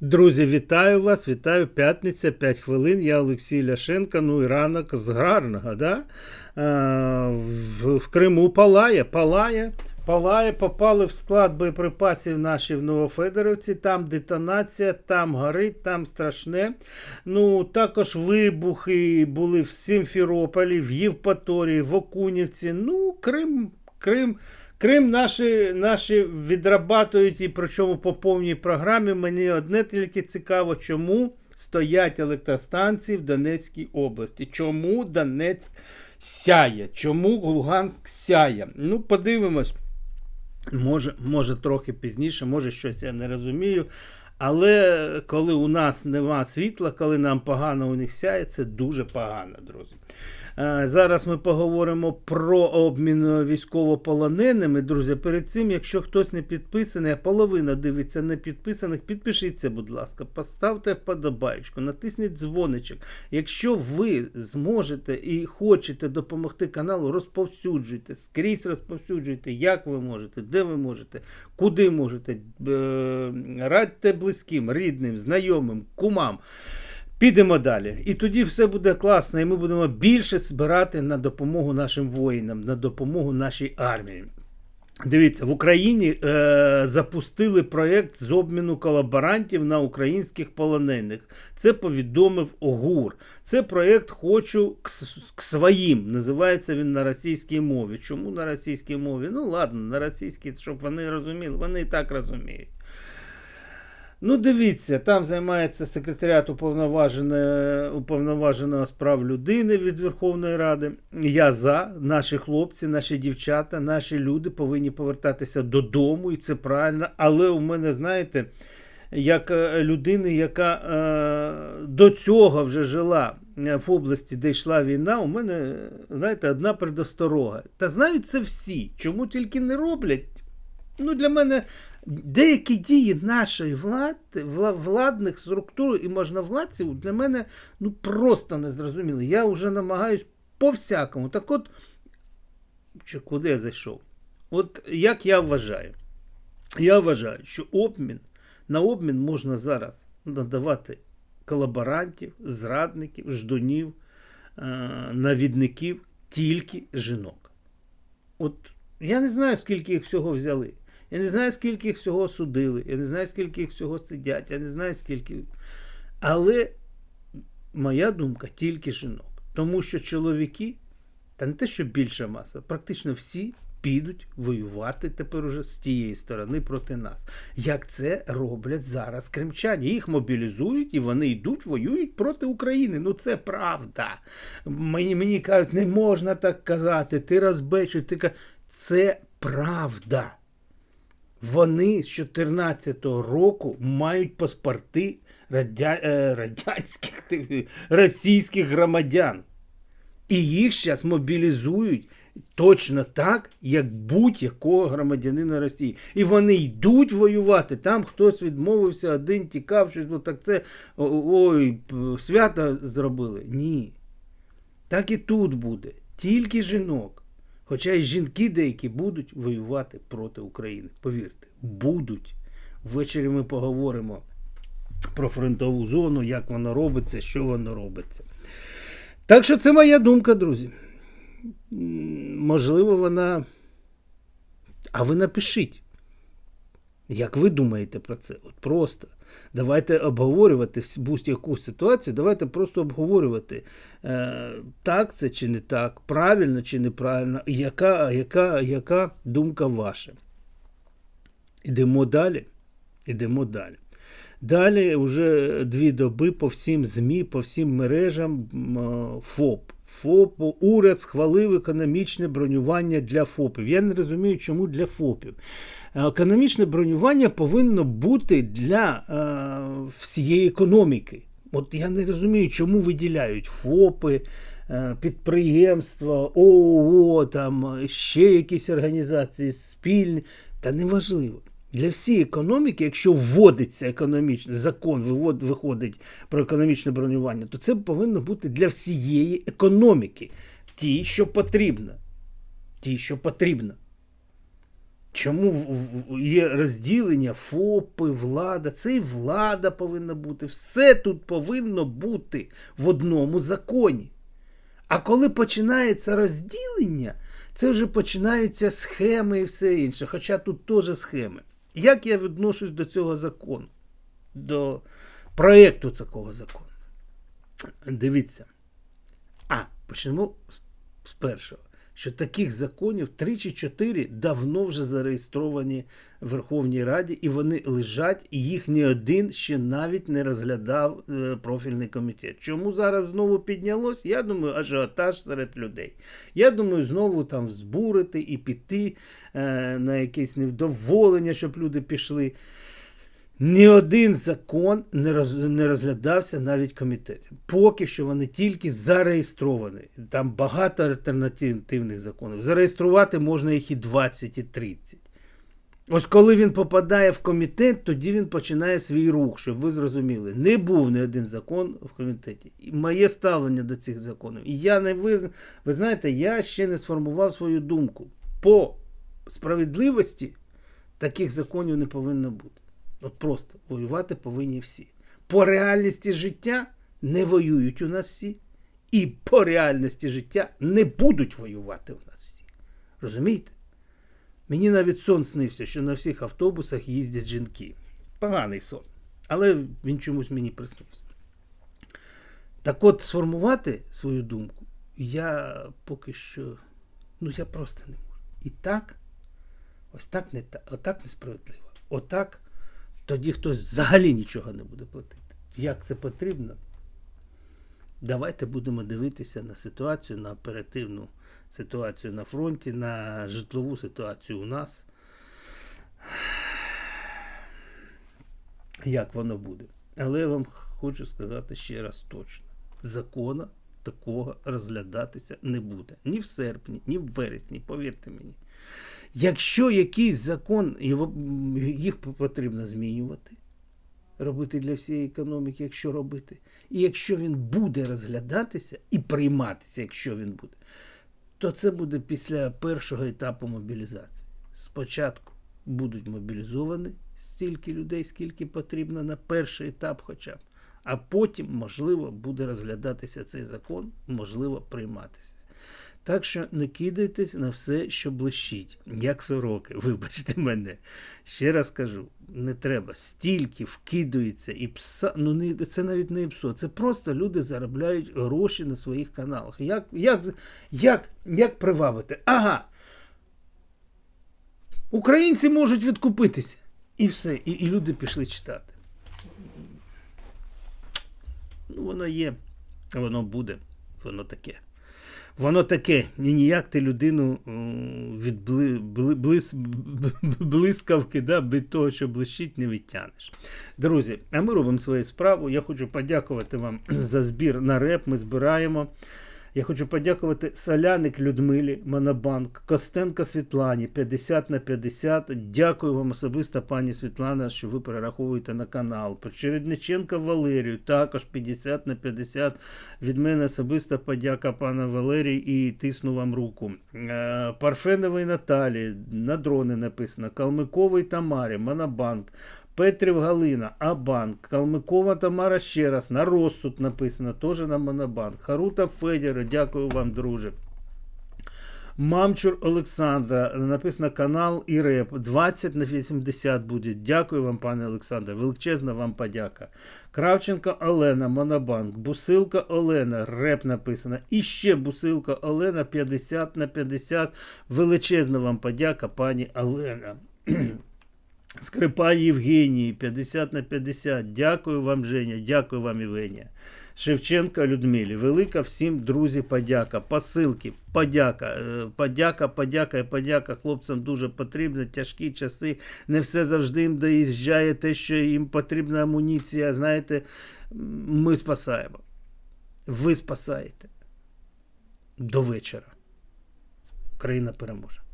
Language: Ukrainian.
Друзі, вітаю вас! Вітаю п'ятниця, 5 хвилин. Я Олексій Ляшенко. Ну і ранок з гарного. Да? А, в, в Криму палає, палає, палає, попали в склад боєприпасів наші в Новофедоровці. Там детонація, там горить, там страшне. Ну, також вибухи були в Сімферополі, в Євпаторії, в Окунівці. Ну, Крим, Крим. Крим наші наші відрабатують і причому по повній програмі. Мені одне тільки цікаво, чому стоять електростанції в Донецькій області. Чому Донецьк сяє? Чому Луганськ сяє? Ну, подивимось. Може, може трохи пізніше, може щось я не розумію. Але коли у нас нема світла, коли нам погано у них сяє, це дуже погано, друзі. Е, Зараз ми поговоримо про обмін військовополоненими. Друзі, перед цим, якщо хтось не підписаний, а половина дивиться не підписаних, підпишіться, будь ласка, поставте вподобайку, натисніть дзвоничок. Якщо ви зможете і хочете допомогти каналу, розповсюджуйте, скрізь розповсюджуйте, як ви можете, де ви можете, куди можете. Е, Радьте близьким, рідним, знайомим, кумам. Підемо далі. І тоді все буде класно, і ми будемо більше збирати на допомогу нашим воїнам, на допомогу нашій армії. Дивіться, в Україні е, запустили проєкт з обміну колаборантів на українських полонених. Це повідомив ОГУР. Це проєкт Хочу к, к своїм. Називається він на російській мові. Чому на російській мові? Ну ладно, на російській, щоб вони розуміли, вони і так розуміють. Ну, дивіться, там займається секретаріат уповноваженого, справ людини від Верховної Ради. Я за наші хлопці, наші дівчата, наші люди повинні повертатися додому, і це правильно. Але у мене, знаєте, як е, людини, яка е, до цього вже жила в області, де йшла війна, у мене, знаєте, одна предосторога. Та знають це всі. Чому тільки не роблять? Ну, для мене деякі дії нашої влади, владних структур і можновладців для мене ну, просто не зрозуміли. Я вже намагаюсь по-всякому. Так от, чи куди я зайшов? От як я вважаю? Я вважаю, що обмін на обмін можна зараз надавати колаборантів, зрадників, ждунів, е, навідників, тільки жінок. От я не знаю, скільки їх всього взяли. Я не знаю, скільки їх всього судили, я не знаю, скільки їх всього сидять, я не знаю, скільки. Але моя думка тільки жінок. Тому що чоловіки, та не те, що більша маса, практично всі підуть воювати тепер уже з тієї сторони проти нас. Як це роблять зараз кримчані? Їх мобілізують і вони йдуть, воюють проти України. Ну це правда. Мені мені кажуть, не можна так казати, ти розбечуй, ти Це правда. Вони з 14-го року мають паспорти радя... Е, радянських російських громадян. І їх зараз мобілізують точно так, як будь-якого громадянина Росії. І вони йдуть воювати. Там хтось відмовився, один тікав, щось бо так це ой, свято зробили. Ні. Так і тут буде. Тільки жінок. Хоча й жінки деякі будуть воювати проти України. Повірте, будуть. Ввечері ми поговоримо про фронтову зону, як воно робиться, що воно робиться. Так що це моя думка, друзі. Можливо, вона. А ви напишіть. Як ви думаєте про це? От просто. Давайте обговорювати будь-яку ситуацію, давайте просто обговорювати, е, так це чи не так, правильно чи неправильно, яка, яка, яка думка ваша. Ідемо далі. Ідемо далі. Далі вже дві доби по всім ЗМІ, по всім мережам ФОП. ФОП, уряд схвалив економічне бронювання для ФОПів. Я не розумію, чому для ФОПів. Економічне бронювання повинно бути для е, всієї економіки. От я не розумію, чому виділяють ФОПи, е, підприємства, ООО, там ще якісь організації спільні. Та неважливо. Для всієї економіки, якщо вводиться економічний закон, виходить про економічне бронювання, то це повинно бути для всієї економіки. Ті, що потрібно. Ті, що потрібно. Чому є розділення ФОПи, влада? Це і влада повинна бути. Все тут повинно бути в одному законі. А коли починається розділення, це вже починаються схеми і все інше. Хоча тут теж схеми. Як я відношусь до цього закону? До проєкту такого закону? Дивіться. А, почнемо з- першого. Що таких законів 3 чи 4 давно вже зареєстровані в Верховній Раді, і вони лежать, і їх ні один ще навіть не розглядав е, профільний комітет. Чому зараз знову піднялось? Я думаю, ажіотаж серед людей. Я думаю, знову там збурити і піти е, на якесь невдоволення, щоб люди пішли. Ні один закон не, роз, не розглядався навіть комітетом. Поки що вони тільки зареєстровані. Там багато альтернативних законів. Зареєструвати можна їх і 20, і 30. Ось коли він попадає в комітет, тоді він починає свій рух, щоб ви зрозуміли. Не був ні один закон в комітеті. І моє ставлення до цих законів. І я не визна... Ви знаєте, я ще не сформував свою думку. По справедливості таких законів не повинно бути. От просто воювати повинні всі. По реальності життя не воюють у нас всі, і по реальності життя не будуть воювати у нас всі. Розумієте? Мені навіть сон снився, що на всіх автобусах їздять жінки. Поганий сон. Але він чомусь мені приснився. Так от сформувати свою думку я поки що. Ну, я просто не можу. І так, ось так не так, отак несправедливо. Отак тоді хтось взагалі нічого не буде платити. Як це потрібно? Давайте будемо дивитися на ситуацію, на оперативну ситуацію на фронті, на житлову ситуацію у нас. Як воно буде. Але я вам хочу сказати ще раз точно: закона такого розглядатися не буде. Ні в серпні, ні в вересні, повірте мені. Якщо якийсь закон, їх потрібно змінювати, робити для всієї економіки, якщо робити. І якщо він буде розглядатися і прийматися, якщо він буде, то це буде після першого етапу мобілізації. Спочатку будуть мобілізовані стільки людей, скільки потрібно на перший етап, хоча б. А потім, можливо, буде розглядатися цей закон, можливо, прийматися. Так що не кидайтесь на все, що блищить, як сороки, вибачте мене. Ще раз кажу, не треба. Стільки вкидується і пса. Ну не це навіть не псо. Це просто люди заробляють гроші на своїх каналах. Як, як, як, як привабити? Ага. Українці можуть відкупитися. І все. І, і люди пішли читати. Ну, воно є, воно буде, воно таке. Воно таке, і ніяк ти людину від бли, бли, блис, блискавки, да, від того, що блищить, не відтянеш. Друзі, а ми робимо свою справу. Я хочу подякувати вам за збір на реп. Ми збираємо. Я хочу подякувати Соляник Людмилі, Монобанк, Костенко Світлані 50 на 50. Дякую вам особисто, пані Світлана, що ви перераховуєте на канал. Чередниченко Валерію, також 50 на 50. Від мене особиста подяка пана Валерій і тисну вам руку. Е, Парфеновій Наталі, на дрони написано. Калмиковій Тамарі, Монобанк. Петрів Галина, Абанк, Калмикова Тамара ще раз, на розсуд написано, теж на Монобанк. Харута Федір, дякую вам, друже. Мамчур Олександра, написано канал і реп. 20 на 80 буде. Дякую вам, пане Олександре. Величезна вам подяка. Кравченко Олена, Монобанк. Бусилка Олена, реп написано. І ще Бусилка Олена 50 на 50. Величезна вам подяка, пані Олена. Скрипай Євгенії 50 на 50. Дякую вам, Женя. Дякую вам, Євгенія. Шевченка Людмилі. Велика всім, друзі, подяка. Посилки, подяка. Е, Подяка, подяка і подяка. Хлопцям дуже потрібно. Тяжкі часи. Не все завжди їм доїжджає те, що їм потрібна амуніція. Знаєте, ми спасаємо. Ви спасаєте. До вечора. Країна переможе.